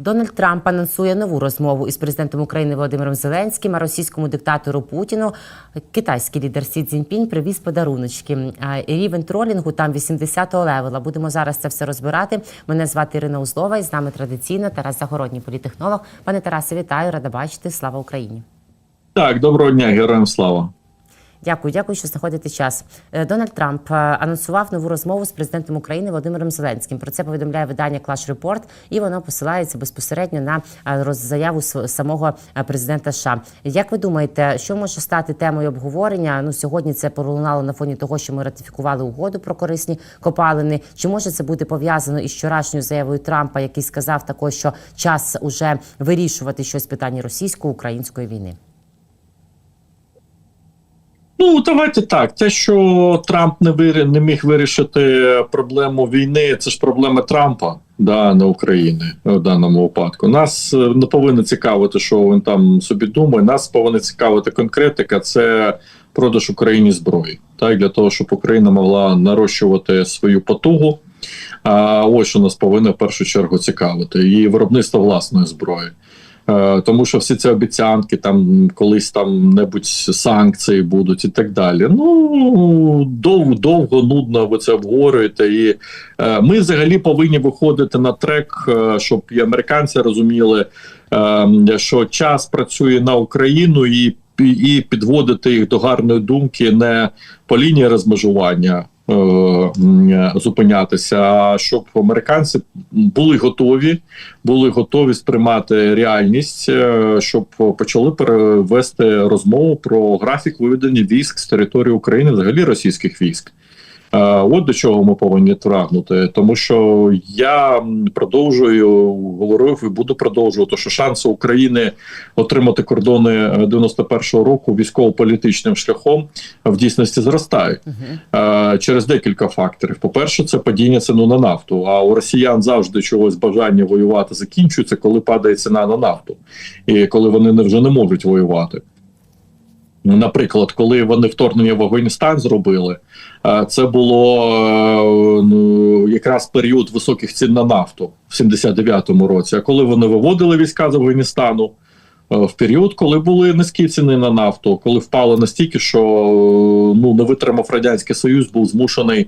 Дональд Трамп анонсує нову розмову із президентом України Володимиром Зеленським, а російському диктатору Путіну китайський лідер Сі Цзіньпінь привіз подаруночки. Рівень тролінгу там 80-го левела. Будемо зараз це все розбирати. Мене звати Ірина Узлова і з нами традиційно Тарас Загородній, політехнолог. Пане Тарасе, вітаю, рада бачити. Слава Україні. Так, доброго дня, героям слава. Дякую, дякую, що знаходите час. Е, Дональд Трамп е, анонсував нову розмову з президентом України Володимиром Зеленським. Про це повідомляє видання Clash Report, і воно посилається безпосередньо на е, заяву самого президента США. Як ви думаєте, що може стати темою обговорення? Ну сьогодні це пролунало на фоні того, що ми ратифікували угоду про корисні копалини. Чи може це бути пов'язано із вчорашньою заявою Трампа, який сказав також, що час уже вирішувати щось в питанні російсько-української війни? Ну, давайте так. Те, що Трамп не вирі... не міг вирішити проблему війни, це ж проблема Трампа, да, не України в даному випадку. Нас е, не повинно цікавити, що він там собі думає. Нас повинна цікавити конкретика. Це продаж Україні зброї, так для того, щоб Україна могла нарощувати свою потугу. А ось що нас повинно в першу чергу цікавити, і виробництво власної зброї. Е, Тому що всі ці обіцянки, там колись там небудь санкції будуть і так далі. Ну довго, довго, нудно ви це обговорюєте. І е, ми взагалі повинні виходити на трек, е, щоб і американці розуміли, е, що час працює на Україну і, і підводити їх до гарної думки не по лінії розмежування. Е, м, Зупинятися, а щоб американці були готові, були готові сприймати реальність, е, щоб почали перевести розмову про графік виведення військ з території України, взагалі російських військ. Е, От до чого ми повинні трагнути, тому що я продовжую говорив і буду продовжувати, що шанси України отримати кордони е, 91-го року військово-політичним шляхом в дійсності зростають е, через декілька факторів. По-перше, це падіння ціну на нафту. А у росіян завжди чогось бажання воювати закінчується, коли падає ціна на нафту, і коли вони не вже не можуть воювати. Наприклад, коли вони вторгнення в Афганістан зробили, е, це було е, ну, якраз період високих цін на нафту в 79-му році. А коли вони виводили війська з Афганістану, е, в період, коли були низькі ціни на нафту, коли впали настільки, що ну не витримав радянський союз, був змушений.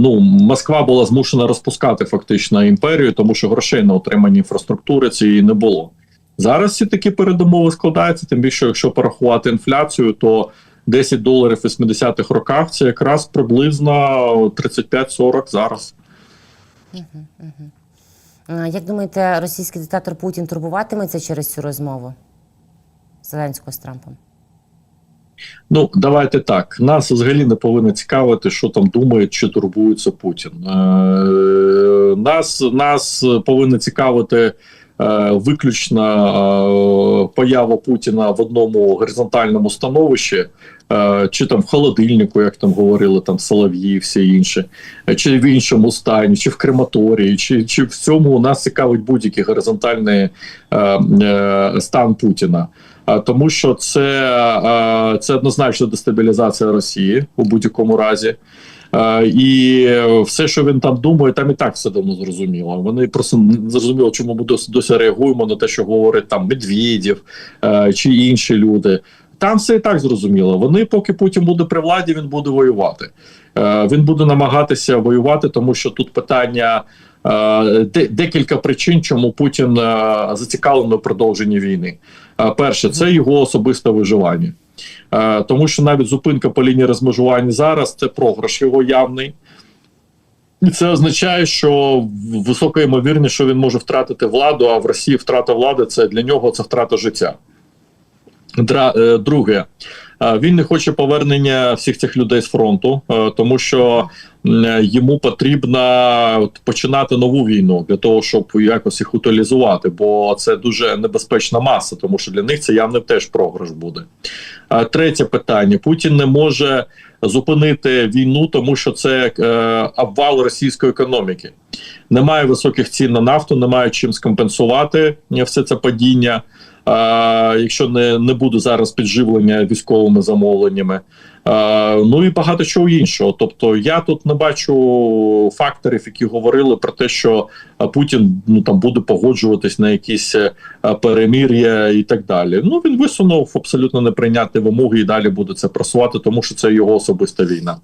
Ну Москва була змушена розпускати фактично імперію, тому що грошей на отримання інфраструктури цієї не було. Зараз всі такі передумови складаються. Тим більше, якщо порахувати інфляцію, то 10 доларів 80-х роках це якраз приблизно 35-40 зараз. Як думаєте, російський диктатор Путін турбуватиметься через цю розмову Зеленського з Трампом? Ну, давайте так. Нас взагалі не повинно цікавити, що там думає чи турбується Путін. Е, нас, нас повинно цікавити виключно е, поява Путіна в одному горизонтальному становищі, е, чи там в холодильнику, як там говорили, там Солов'ї, і всі інші, е, чи в іншому стані, чи в крематорії, чи, чи в цьому нас цікавить будь-який горизонтальний е, е, стан Путіна. А, Тому що це, е, це однозначно дестабілізація Росії у будь-якому разі. Е, І все, що він там думає, там і так все давно зрозуміло. Вони просто не зрозуміло, чому ми досі, досі реагуємо на те, що говорить там Медведєв е, чи інші люди. Там все і так зрозуміло. Вони, поки Путін буде при владі, він буде воювати. Е, Він буде намагатися воювати, тому що тут питання. Декілька причин, чому Путін зацікавлений у продовженні війни. Перше, це його особисте виживання, тому що навіть зупинка по лінії розмежування зараз це програш його явний. І це означає, що висока ймовірність, що він може втратити владу, а в Росії втрата влади це для нього це втрата життя. Е, Друге, е, він не хоче повернення всіх цих людей з фронту, е, тому що йому потрібно починати нову війну для того, щоб якось їх утилізувати, бо це дуже небезпечна маса, тому що для них це явно теж програш буде. Третє питання: Путін не може зупинити війну, тому що це е, обвал російської економіки. Немає високих цін на нафту, немає чим скомпенсувати все це падіння. Якщо не, не буде зараз підживлення військовими замовленнями, ну і багато чого іншого. Тобто, я тут не бачу факторів, які говорили про те, що е, Путін ну там буде погоджуватись на якісь е, перемір'я і так далі. Ну він висунув абсолютно неприйнятні вимоги і далі буде це просувати, тому що це його особиста війна.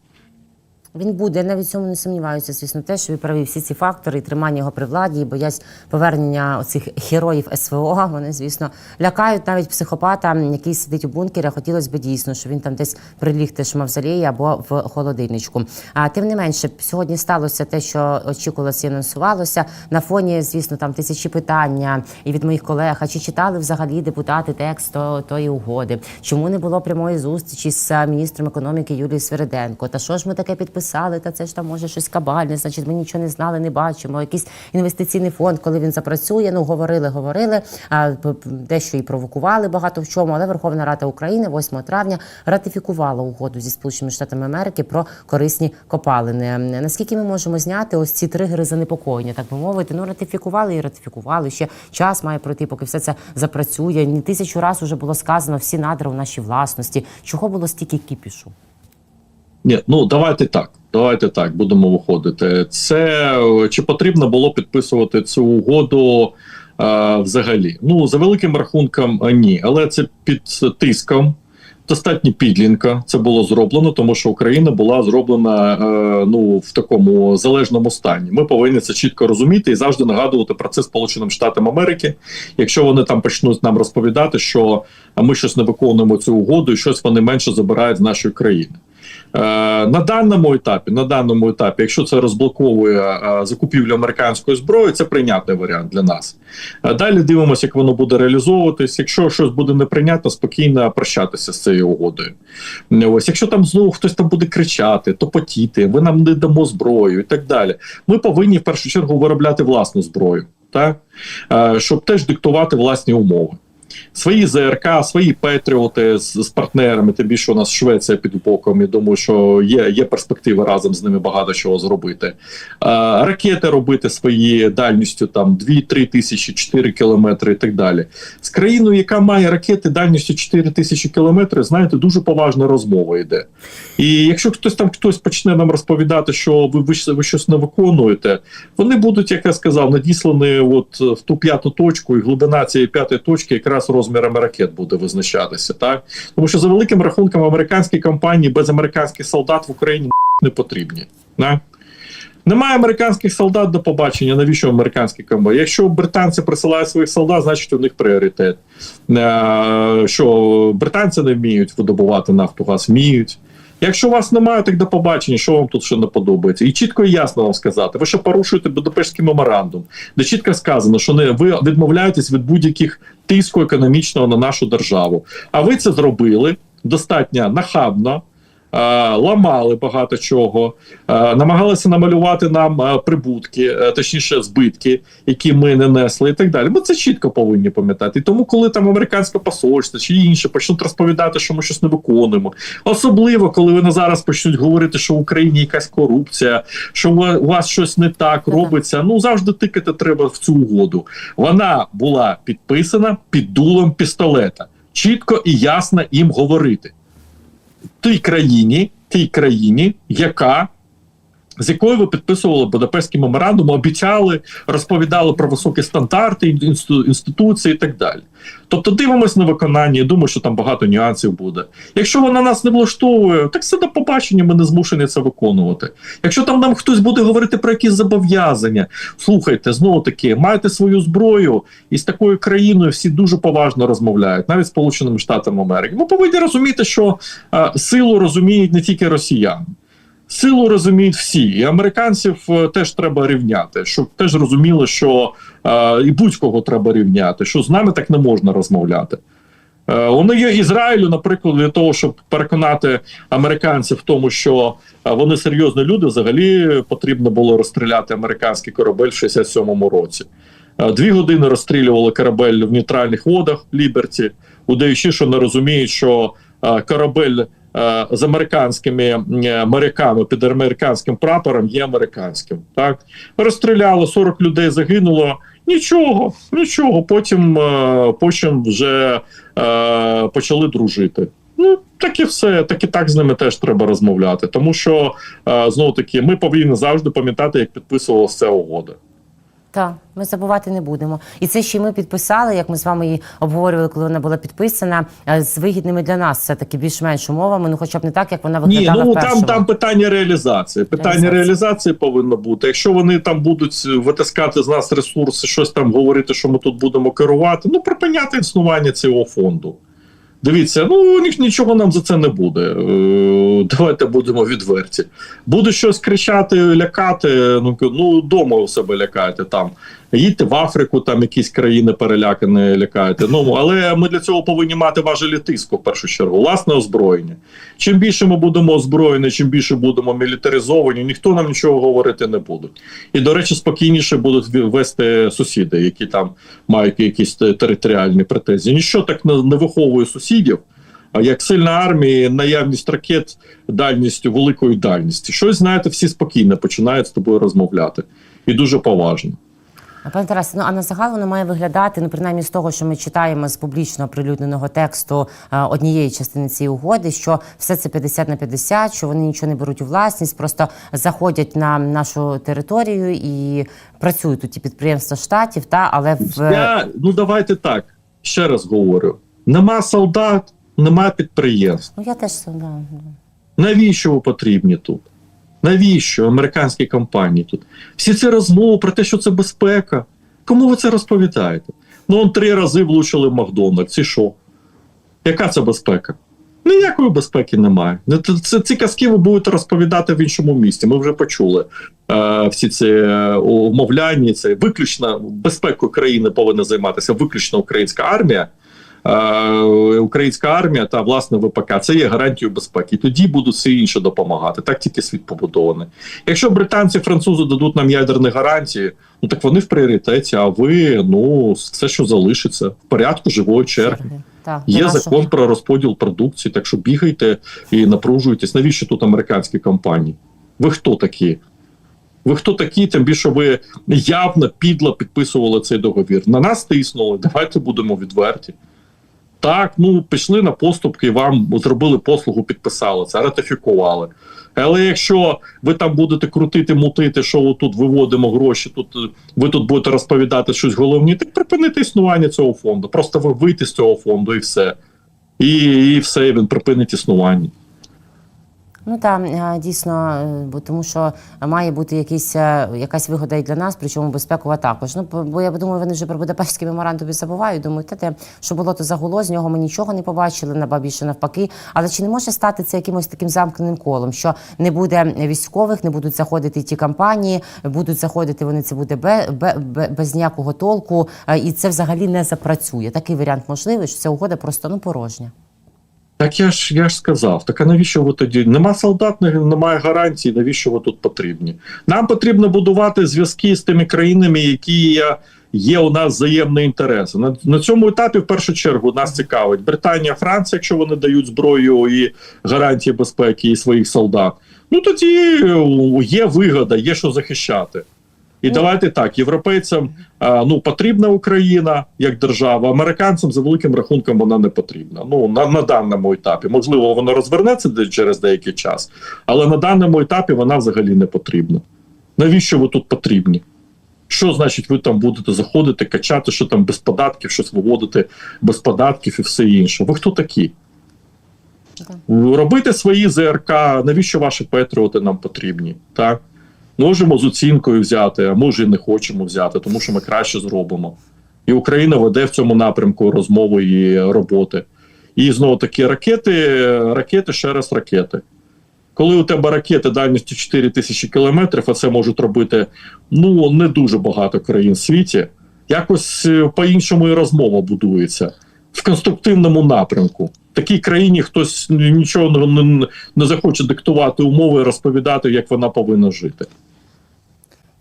Він буде, я навіть цьому не сумніваюся, звісно, те, що праві всі ці фактори, і тримання його при владі, і боясь повернення оцих героїв СВО. Вони, звісно, лякають навіть психопата, який сидить у бункері. Хотілося б дійсно, що він там десь приліг теж в або в холодильничку. А тим не менше, сьогодні сталося те, що очікувалося і анонсувалося. На фоні, звісно, там тисячі питання і від моїх колег. А чи читали взагалі депутати текст то- тої угоди? Чому не було прямої зустрічі з міністром економіки Юлією Свириденко? Та що ж ми таке підписали? Та це ж там може щось кабальне, значить, ми нічого не знали, не бачимо. Якийсь інвестиційний фонд, коли він запрацює. Ну говорили, говорили. А дещо і провокували багато в чому. Але Верховна Рада України 8 травня ратифікувала угоду зі Сполученими Штатами Америки про корисні копалини. Наскільки ми можемо зняти ось ці тригери занепокоєння, так би мовити? Ну ратифікували і ратифікували. Ще час має пройти, поки все це запрацює. Ні тисячу разів вже було сказано всі надра у нашій власності. Чого було стільки кіпішу? Ні, ну давайте так. Давайте так будемо виходити. Це е, чи потрібно було підписувати цю угоду е, взагалі? Ну за великим рахунком е, ні, але це під тиском. Достатньо підлінка це було зроблено, тому що Україна була зроблена е, ну в такому залежному стані. Ми повинні це чітко розуміти і завжди нагадувати про це Сполученим Штатам Америки. Якщо вони там почнуть нам розповідати, що ми щось не виконуємо цю угоду, і щось вони менше забирають з нашої країни. Е, на даному етапі, на даному етапі, якщо це розблоковує е, закупівлю американської зброї, це прийнятний варіант для нас. Е, Далі дивимося, як воно буде реалізовуватись. Якщо щось буде неприйнятно, спокійно прощатися з цією угодою. Ось, якщо там знову хтось там буде кричати, топотіти, ви нам не дамо зброю і так далі. Ми повинні в першу чергу виробляти власну зброю, так? Щоб теж диктувати власні умови. Свої ЗРК, свої Петріоти з, з партнерами. Тим більше у нас Швеція під боком. Я думаю, що є, є перспективи разом з ними багато чого зробити. Е, ракети робити свої дальністю там 2-3 тисячі, 4 кілометри і так далі. З країною, яка має ракети дальністю 4 тисячі кілометрів, знаєте, дуже поважна розмова йде. І якщо хтось там хтось почне нам розповідати, що ви, ви, ви щось не виконуєте, вони будуть, як я сказав, надіслані от в ту п'яту точку, і глибина цієї п'ятої точки якраз розмірами ракет буде визначатися. Так тому що за великим рахунком американські компанії без американських солдат в Україні не потрібні. Так? Немає американських солдат до побачення. Навіщо американські компанії? Якщо британці присилають своїх солдат, значить у них пріоритет. Е, Що британці не вміють видобувати нафту, газ вміють. Якщо вас немає, так до побачення, що вам тут ще не подобається, і чітко і ясно вам сказати, ви що порушуєте Будапештський меморандум, де чітко сказано, що не ви відмовляєтесь від будь-яких тиску економічного на нашу державу. А ви це зробили достатньо нахабно. Е, Ламали багато чого, е, намагалися намалювати нам е, прибутки, точніше збитки, які ми не несли, і так далі. Ми це чітко повинні пам'ятати. І тому, коли там американське посольство чи інше почнуть розповідати, що ми щось не виконуємо, особливо коли вони зараз почнуть говорити, що в Україні якась корупція, що у вас щось не так робиться. Ну завжди тикати треба в цю угоду. Вона була підписана під дулом пістолета. Чітко і ясно їм говорити тій країні, тій країні, яка з якою ви підписували Будапештський меморандум, обіцяли, розповідали про високі стандарти інституції і так далі. Тобто дивимось на виконання, я думаю, що там багато нюансів буде. Якщо вона нас не влаштовує, так все до побачення, ми не змушені це виконувати. Якщо там нам хтось буде говорити про якісь зобов'язання, слухайте, знову таки, маєте свою зброю, і з такою країною всі дуже поважно розмовляють, навіть Сполученими Штатами Америки. Ми повинні розуміти, що е, силу розуміють не тільки росіяни. Силу розуміють всі, і американців е, теж треба рівняти, щоб теж розуміли, що е, і будь-кого треба рівняти, що з нами так не можна розмовляти. Е, вони є Ізраїлю, наприклад, для того, щоб переконати американців в тому, що е, вони серйозні люди, взагалі потрібно було розстріляти американський корабель в 67-му році. Е, Дві години розстрілювали корабель в нейтральних водах Ліберті, удаючи, що не розуміють, що корабель з американськими е, моряками під американським прапором є американським. Так розстріляли 40 людей, загинуло. Нічого, нічого. Потім, е, потім вже е, почали дружити. Ну так і все, так і так з ними теж треба розмовляти. Тому що е, знову таки ми повинні завжди пам'ятати, як підписувалася угода. Так, ми забувати не будемо. І це ще й ми підписали, як ми з вами її обговорювали, коли вона була підписана, е, з вигідними для нас все таки більш-менш умовами. Ну, хоча б не так, як вона Ні, ну в там, там питання реалізації. Питання Реалізації. реалізації повинно бути. Якщо вони там будуть витискати з нас ресурси, щось там говорити, що ми тут будемо керувати, ну припиняти існування цього фонду. Дивіться, ну ні- нічого нам за це не буде. Е, Давайте будемо відверті. Буде щось кричати, лякати. Ну ну дома у себе лякайте там. Їдьте в Африку, там якісь країни перелякані лякаєте. Ну але ми для цього повинні мати важелі тиску в першу чергу, власне озброєння. Чим більше ми будемо озброєні, чим більше будемо мілітаризовані, ніхто нам нічого говорити не буде. І до речі, спокійніше будуть вести сусіди, які там мають якісь територіальні претензії. Ніщо так не, виховує сусідів. А як сильна армія, наявність ракет дальністю великої дальності. Щось знаєте, всі спокійно починають з тобою розмовляти і дуже поважно. А, Пане Тарасе, ну а на загал воно має виглядати, ну принаймні з того, що ми читаємо з публічно оприлюдненого тексту е, однієї частини цієї угоди, що все це 50 на 50, що вони нічого не беруть у власність, просто заходять на нашу територію і працюють тут ті підприємства штатів, та але в Я, ну давайте так. Ще раз говорю: нема солдат, нема підприємств. ну я теж да, да. Навіщо ви потрібні тут? Навіщо американські компанії тут? Всі ці розмови про те, що це безпека. Кому ви це розповідаєте? Ну, он три рази влучили в Макдональдс. І що? Яка це безпека? Ніякої безпеки немає. Це- ці казки ви будете розповідати в іншому місті. Ми вже почули е, всі ці е, умовляння. Це виключно безпекою країни повинна займатися виключно українська армія. Е, українська армія та власне ВПК це є гарантією безпеки. І тоді будуть всі інші допомагати. Так тільки світ побудований. Якщо британці, французи дадуть нам ядерні гарантії, ну так вони в пріоритеті. А ви ну все, що залишиться в порядку живої черги. Так, Є до нашого- закон про розподіл продукції, так що бігайте і напружуйтесь. Навіщо тут американські компанії? Ви хто такі? Ви хто такі? Тим більше ви явно підло підписували цей договір. На нас тиснули. Давайте будемо відверті. Так, ну пішли на поступки, вам зробили послугу, підписали це, ратифікували. Але якщо ви там будете крутити, мутити, що тут виводимо гроші, тут е, ви тут будете розповідати щось головні, так припинити існування цього фонду. Просто ви вийти з цього фонду і все. І, і все, він припинить існування. Ну так, дійсно, е, бо тому що має бути якийсь, е, якась вигода і для нас, причому безпекова також. Ну, бо- я думаю, вони вже про Будапештський меморандум забувають. Думаю, те, те, що було то загуло, з нього ми нічого не побачили, на більше навпаки. Але чи не може стати це якимось таким замкненим колом, що не буде військових, не будуть заходити ті кампанії, будуть заходити вони це буде бе, бе, бе- без ніякого толку, е, і це взагалі не запрацює. Такий варіант можливий, що ця угода просто ну порожня. Так я ж я ж сказав, так а навіщо ви тоді? Нема солдат, немає гарантій, навіщо ви тут потрібні? Нам потрібно будувати зв'язки з тими країнами, які є, є у нас взаємні інтереси. На, на цьому етапі, в першу чергу, нас цікавить Британія, Франція, якщо вони дають зброю і гарантії безпеки і своїх солдат. Ну тоді е, є вигода, є що захищати. І давайте так, європейцям а, ну потрібна Україна як держава, американцям за великим рахунком вона не потрібна. Ну на, на даному етапі. Можливо, воно розвернеться через деякий час, але на даному етапі вона взагалі не потрібна. Навіщо ви тут потрібні? Що значить, ви там будете заходити, качати, що там без податків, щось виводити без податків і все інше? Ви хто такі? Робити свої ЗРК, навіщо ваші патріоти нам потрібні? Так? Можемо з оцінкою взяти, а може і не хочемо взяти, тому що ми краще зробимо. І Україна веде в цьому напрямку розмови і роботи. І знову таки ракети, ракети, ще раз ракети. Коли у тебе ракети дальністю 4 тисячі кілометрів, а це можуть робити ну не дуже багато країн в світі, якось е, по-іншому і розмова будується в конструктивному напрямку. В такій країні хтось нічого не, не, захоче диктувати умови і розповідати, як вона повинна жити.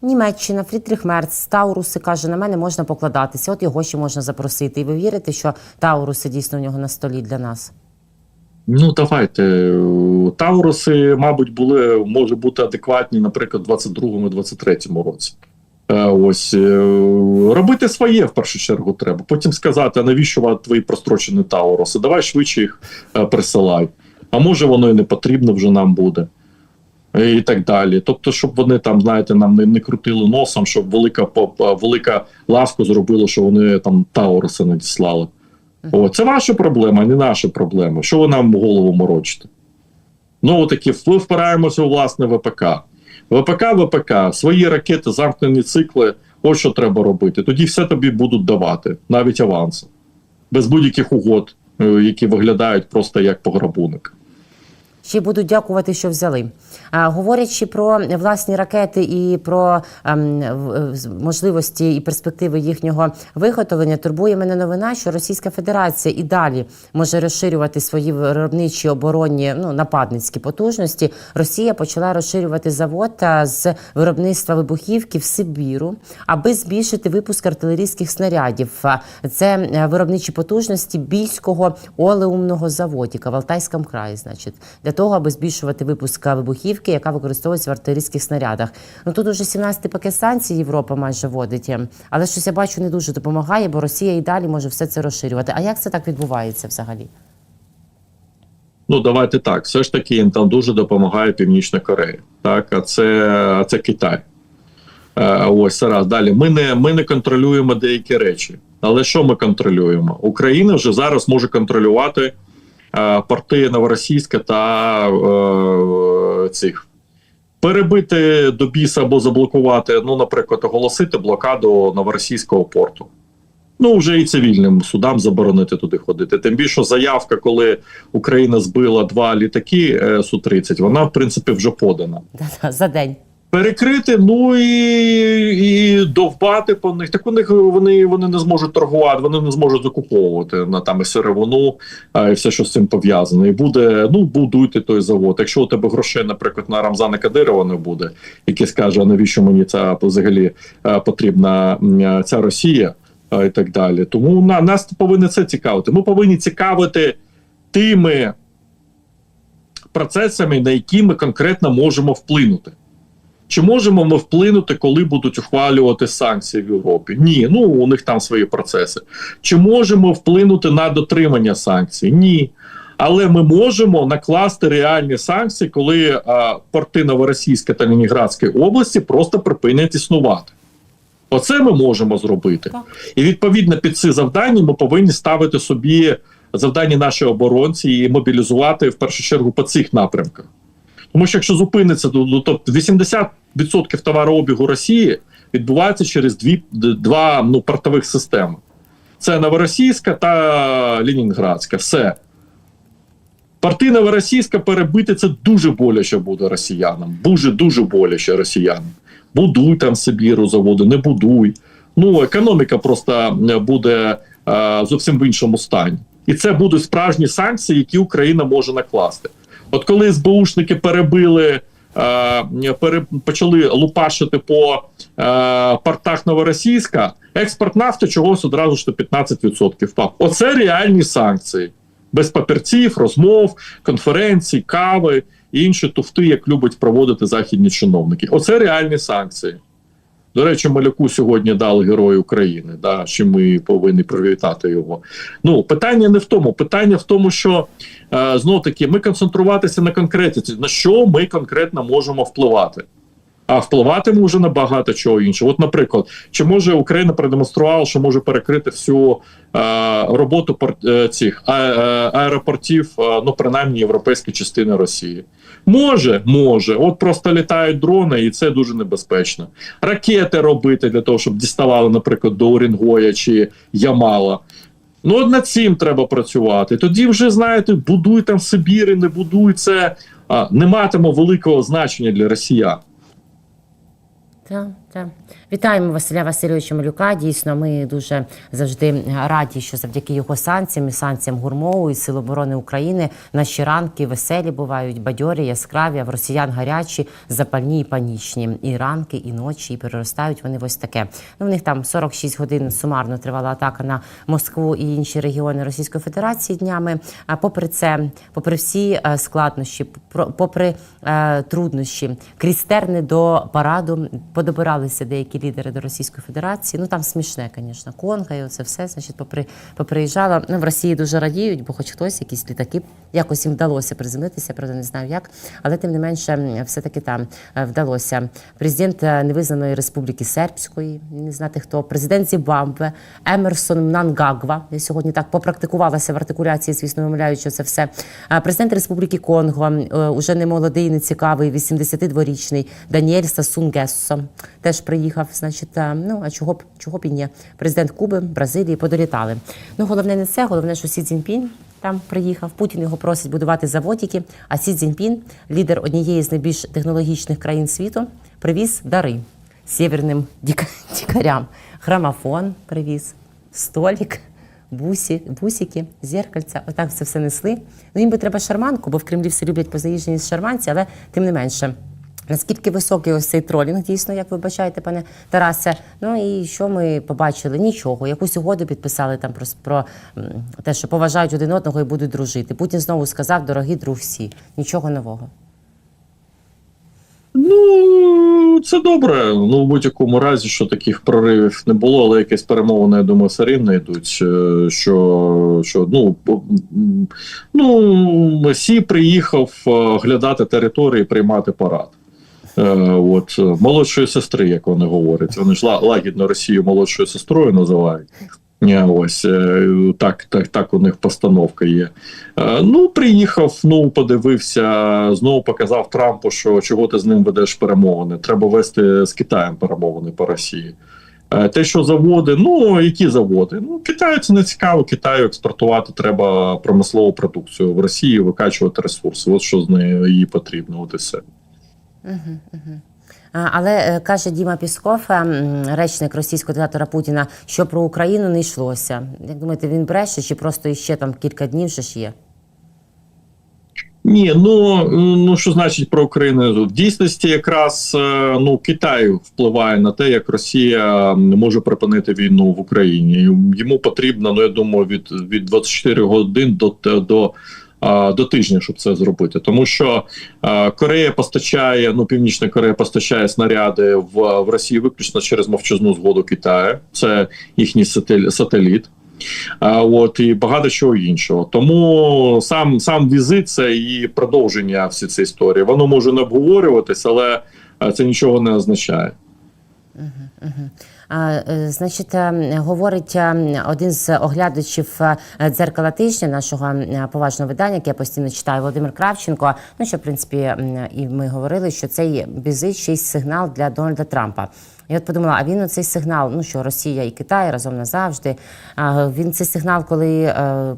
Німеччина, Фрідріх Мерц, Тауруси каже, на мене можна покладатися. От його ще можна запросити. І ви вірите, що Тауруси дійсно у нього на столі для нас? Ну, давайте. Тауруси, мабуть, були, може бути адекватні, наприклад, в 22-му, 23-му році. Е, Ось е, робити своє в першу чергу треба. Потім сказати, а навіщо вам твої прострочені Тауруси? Давай швидше їх е, присилай. А може воно і не потрібно вже нам буде. І так далі. Тобто, щоб вони там, знаєте, нам не, не крутили носом, щоб велика велика ласку зробила, що вони там Тауруси надіслали. О, це ваша проблема, не наша проблема. Що ви нам голову морочите? Ну, такі ми впираємося у власне ВПК. ВПК, ВПК, свої ракети, замкнені цикли. Ось що треба робити. Тоді все тобі будуть давати, навіть аванси, без будь-яких угод, е, які виглядають просто як пограбунок. Ще й будуть дякувати, що взяли. А, говорячи про власні ракети і про ем, можливості і перспективи їхнього виготовлення, турбує мене новина, що Російська Федерація і далі може розширювати свої виробничі оборонні ну нападницькі потужності. Росія почала розширювати завод з виробництва вибухівки в Сибіру, аби збільшити випуск артилерійських снарядів. Це е, виробничі потужності бійського олеумного заводіка в Алтайському краї, значить, для того, аби збільшувати випуск вибухівки, яка використовується в артилерійських снарядах. Ну тут уже 17-й пакет санкцій Європа майже вводить, е, але щось я бачу не дуже допомагає, бо Росія і далі може все це розширювати. А як це так відбувається взагалі? Ну, давайте так. Все ж таки їм там дуже допомагає Північна Корея. Так, а це, а це Китай. Е, ось це раз. Далі. Ми не, ми не контролюємо деякі речі. Але що ми контролюємо? Україна вже зараз може контролювати порти Новоросійська та е, цих. Перебити до біса або заблокувати, ну, наприклад, оголосити блокаду новоросійського порту. Ну, вже і цивільним судам заборонити туди ходити. Тим більше заявка, коли Україна збила два літаки е, Су-30, вона, в принципі, вже подана. За день. Перекрити, ну і, і довбати по них. Так у них вони, вони не зможуть торгувати, вони не зможуть закуповувати на там і сировину, а, і все, що з цим пов'язано. І буде, ну, будуйте той завод. Якщо у тебе грошей, наприклад, на Рамзана Кадирова не буде, який скаже, а навіщо мені ця взагалі потрібна ця Росія і так далі. Тому на нас повинні це цікавити. Ми повинні цікавити тими процесами, на які ми конкретно можемо вплинути. Чи можемо ми вплинути, коли будуть ухвалювати санкції в Європі? Ні, ну у них там свої процеси. Чи можемо вплинути на дотримання санкцій? Ні. Але ми можемо накласти реальні санкції, коли а, порти Новоросійська та Ленінградської області просто припинять існувати. Оце ми можемо зробити. Так. І відповідно під ці завдання ми повинні ставити собі завдання нашій оборонці і мобілізувати в першу чергу по цих напрямках. Тому що якщо зупиниться, то, то 80 відсотків товарообігу Росії відбувається через дві два ну, портових системи: це Новоросійська та Лінінградська. Все. Парти Новоросійська перебити це дуже боляче буде росіянам. Дуже дуже боляче росіянам. Будуй там Сибіру заводи, не будуй. Ну, економіка просто е, буде е, зовсім в іншому стані. І це будуть справжні санкції, які Україна може накласти. От коли СБУшники перебили пере, почали лупашити по е, портах Новоросійська, експорт нафти чогось одразу ж до 15% впав. Оце реальні санкції. Без папірців, розмов, конференцій, кави і інші туфти, як любить проводити західні чиновники. Оце реальні санкції. До речі, Малюку сьогодні дали Герой України, да, що ми повинні привітати його. Ну, питання не в тому. Питання в тому, що е, знов таки ми концентруватися на конкретиці, на що ми конкретно можемо впливати. А впливати ми вже на багато чого іншого. От, наприклад, чи може Україна продемонструвала, що може перекрити всю е, роботу е, цих е, аеропортів, е, ну принаймні європейської частини Росії? Може, може. От просто літають дрони, і це дуже небезпечно. Ракети робити для того, щоб діставали, наприклад, до Орінгоя чи Ямала. Ну, от над цим треба працювати. Тоді вже знаєте, будуй там Сибіри, не будуй це, а, не матиме великого значення для росіян. Так, так. Вітаємо Василя Васильовича Малюка. Дійсно, ми дуже завжди раді, що завдяки його санкціям і санкціям гурмову і Сил оборони України наші ранки веселі бувають, бадьорі, яскраві, а в росіян гарячі, запальні і панічні. І ранки, і ночі, і переростають вони ось таке. Ну, в них там 46 годин сумарно тривала атака на Москву і інші регіони Російської Федерації днями. А попри це, попри всі е, складнощі, попри е, труднощі, крізь терни до параду подобирали поверталися деякі лідери до Російської Федерації. Ну там смішне, звісно, Конго і оце все. Значить, попри поприїжджала. Ну в Росії дуже радіють, бо хоч хтось, якісь літаки, якось їм вдалося приземлитися, правда, не знаю як. Але тим не менше, все-таки там е, вдалося. Президент е, невизнаної республіки Сербської, не знати хто, президент Зімбабве, Емерсон Мнангагва. Я сьогодні так попрактикувалася в артикуляції, звісно, вимовляючи це все. Президент Республіки Конго, е, уже не молодий, не цікавий, 82-річний Даніель Сасунгессо теж приїхав. Значить, е, ну а чого б чого б і ні? Президент Куби, Бразилії подолітали. Ну головне не це, головне, що Сі Цзіньпінь там приїхав. Путін його просить будувати заводики. А Сі Цзіньпін, лідер однієї з найбільш технологічних країн світу, привіз дари сєвєрним дікарям. Грамофон привіз, столик, бусі, бусики, зеркальця. Отак це все несли. Ну їм би треба шарманку, бо в Кремлі все люблять позаїжджені з шарманці, але тим не менше. Наскільки високий ось цей тролінг, дійсно, як ви бачаєте, пане Тарасе. Ну і що ми побачили? Нічого. Якусь угоду підписали там про, про те, що поважають один одного і будуть дружити. Путін знову сказав, дорогий друг всі. Нічого нового. Ну, це добре. Ну, в будь-якому разі, що таких проривів не було, але якісь перемовини, я думаю, все рівно йдуть. е, Що, що ну, ну, Сі приїхав е, глядати території, приймати парад. Е, от, е, молодшої сестри, як вони говорять. Вони ж лагідно Росію молодшою сестрою називають. Е, Ось так, так, так у них постановка є. Ну, приїхав, ну подивився, знову показав Трампу, що чого ти з ним ведеш перемовини. Треба вести з Китаєм перемовини по Росії. Те, що заводи, ну які заводи? Ну Китаю це не цікаво. Китаю експортувати треба промислову продукцію в Росії, викачувати ресурси. От що з нею їй потрібно. От і все. Але е, каже Діма Пісков, е, речник російського диктатора Путіна, що про Україну не йшлося. Як думаєте, він бреше чи просто іще там кілька днів ще ж є? Ні, ну ну що значить про Україну? В дійсності якраз е, ну Китай впливає на те, як Росія може припинити війну в Україні. Йому потрібно, ну я думаю, від від 24 годин до до. До тижня, щоб це зробити, тому що Корея постачає, ну Північна Корея постачає снаряди в, в Росію виключно через мовчазну згоду Китаю. Це їхній сателіт. А, от і багато чого іншого. Тому сам сам візит це і продовження всі цієї історії. Воно може не обговорюватись, але це нічого не означає. Е, Значить, е, говорить е, один з оглядачів е, дзеркала тижня нашого поважного видання, яке я постійно читаю, Володимир Кравченко. Ну що в принципі і ми говорили, що цей візит сигнал для Дональда Трампа. Я от подумала, а він цей сигнал, ну що Росія і Китай разом назавжди. Він цей сигнал, коли е,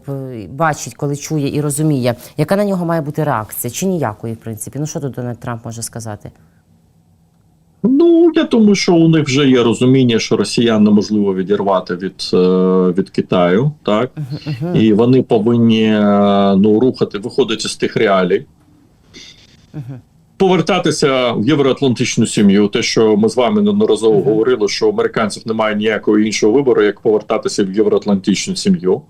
бачить, коли чує і розуміє, яка на нього має бути реакція, чи ніякої, в принципі. Ну що тут Дональд Трамп може сказати? Ну я думаю, що у них вже є розуміння, що росіян неможливо відірвати від, е, від Китаю, так? І вони повинні е, ну рухати, виходити з тих реалій. Повертатися в євроатлантичну сім'ю, те, що ми з вами неодноразово говорили, що у американців немає ніякого іншого вибору, як повертатися в євроатлантичну сім'ю.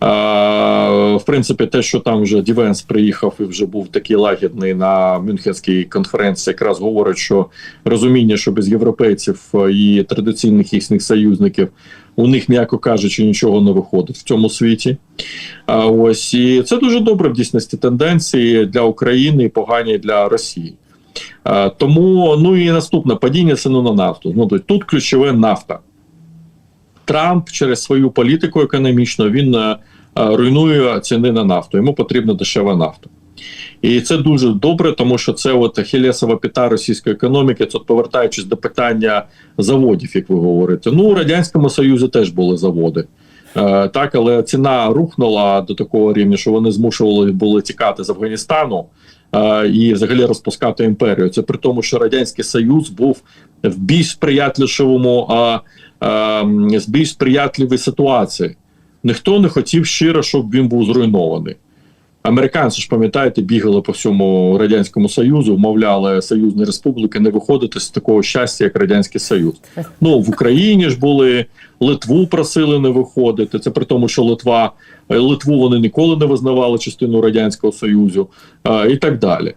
В принципі, те, що там вже Дівенс приїхав і вже був такий лагідний на Мюнхенській конференції, якраз говорить, що розуміння, що без європейців е, і традиційних їхніх союзників у них, м'яко кажучи, нічого не виходить в цьому світі. Ось і це дуже добре в дійсності тенденції для України і погані для Росії. Тому ну і наступне падіння ціни на нафту. Ну тут ключове нафта. Трамп через свою політику економічну він е, е, руйнує ціни на нафту. Йому потрібна дешева нафта. І це дуже добре, тому що це от ахілесова піта російської економіки. Це повертаючись до питання заводів, як ви говорите. Ну у радянському союзі теж були заводи. Е, так, але ціна рухнула до такого рівня, що вони змушували були тікати з Афганістану і взагалі розпускати імперію. Це при тому, що радянський союз був в більш сприятливому, а, а, з більш сприятливій ситуації. Ніхто не хотів щиро, щоб він був зруйнований. Американці ж пам'ятаєте, бігали по всьому радянському союзу, вмовляли союзні республіки не виходити з такого щастя, як радянський союз. Ну в Україні ж були Литву просили не виходити. Це при тому, що Литва е, Литву вони ніколи не визнавали частину радянського союзу, е, і так далі.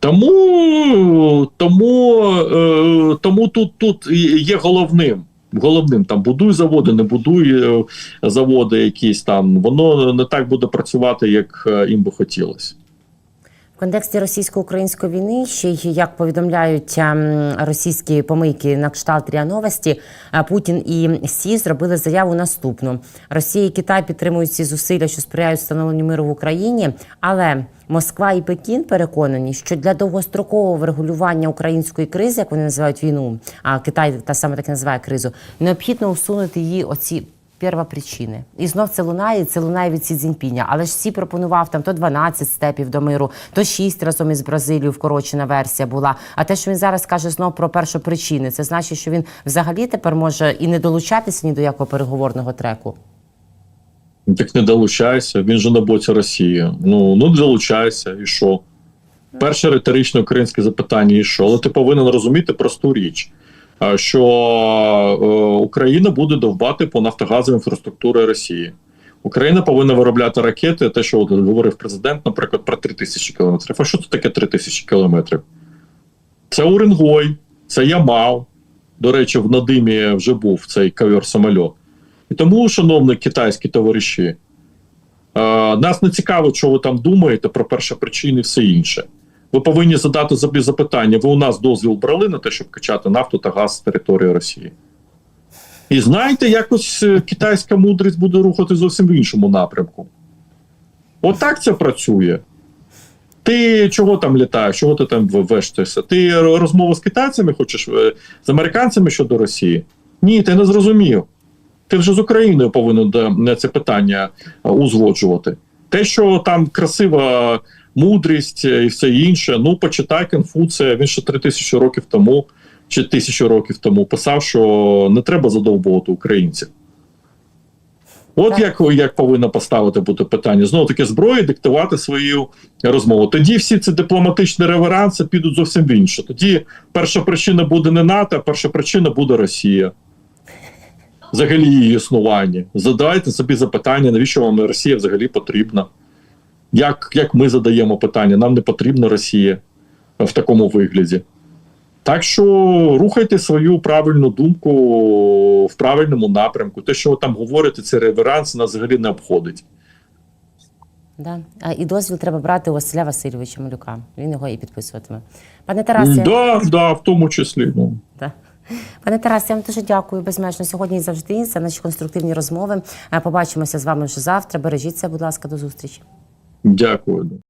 Тому, тому, е, тому тут, тут є головним. Головним там будуй заводи, не будуй е, заводи якісь там. Воно не так буде працювати, як е, їм би хотілося. В контексті російсько-української війни ще й як повідомляють ем, російські помийки на кшталт РІА Новості, е, Путін і Сі зробили заяву наступну: Росія і Китай підтримують ці зусилля, що сприяють встановленню миру в Україні. Але Москва і Пекін переконані, що для довгострокового врегулювання української кризи, як вони називають війну, а Китай та саме так і називає кризу, необхідно усунути її оці первопричини. І знов це лунає, це лунає від Сі Цзіньпіня. Але ж Сі пропонував там то 12 степів до миру, то 6 разом із Бразилією вкорочена версія була. А те, що він зараз каже знов про першопричини, це значить, що він взагалі тепер може і не долучатися ні до якого переговорного треку. Ну, Так не долучайся, він же на боці Росії. Ну, ну долучайся, і що? Перше риторичне українське запитання, і що? Але ти повинен розуміти просту річ, що е, Україна буде довбати по нафтогазовій інфраструктурі Росії. Україна повинна виробляти ракети, те, що говорив президент, наприклад, про 3 тисячі кілометрів. А що це таке 3 тисячі кілометрів? Це Уренгой, це Ямал. До речі, в Надимі вже був цей ковер самольот. І тому, шановні китайські товариші, е, нас не цікавить, що ви там думаєте про першопричини і все інше. Ви повинні задати собі запитання: ви у нас дозвіл брали на те, щоб качати нафту та газ з території Росії? І знаєте, якось е, китайська мудрість буде рухати зовсім в іншому напрямку. Отак це працює. Ти чого там літаєш? Чого ти там вештаєшся? Ти розмову з китайцями хочеш е, з американцями щодо Росії? Ні, ти не зрозумів. Ти вже з Україною повинен це питання е, узгоджувати. Те, що там красива мудрість е, і все інше, ну почитай Конфуція, він ще три тисячі років тому чи тисячу років тому писав, що не треба задовбувати українців. От Так. як, як повинно поставити бути питання. Знову таки зброї диктувати свою розмову. Тоді всі ці дипломатичні реверанси підуть зовсім в інше. Тоді перша причина буде не НАТО, а перша причина буде Росія. Взагалі її існування. Задавайте собі запитання, навіщо вам Росія взагалі потрібна? Як, як ми задаємо питання? Нам не потрібна Росія в такому вигляді. Так що рухайте свою правильну думку в правильному напрямку. Те, що ви там говорите, це реверанс, нас взагалі не обходить. Да. А, і дозвіл треба брати у Василя Васильовича Малюка. Він його і підписуватиме. Пане Тарасе, Да, да, в тому числі. Ну. Да. Пане Тарасе, я вам дуже дякую безмежно сьогодні і завжди за наші конструктивні розмови. Е, Побачимося з вами вже завтра. Бережіться, будь ласка, до зустрічі. Дякую.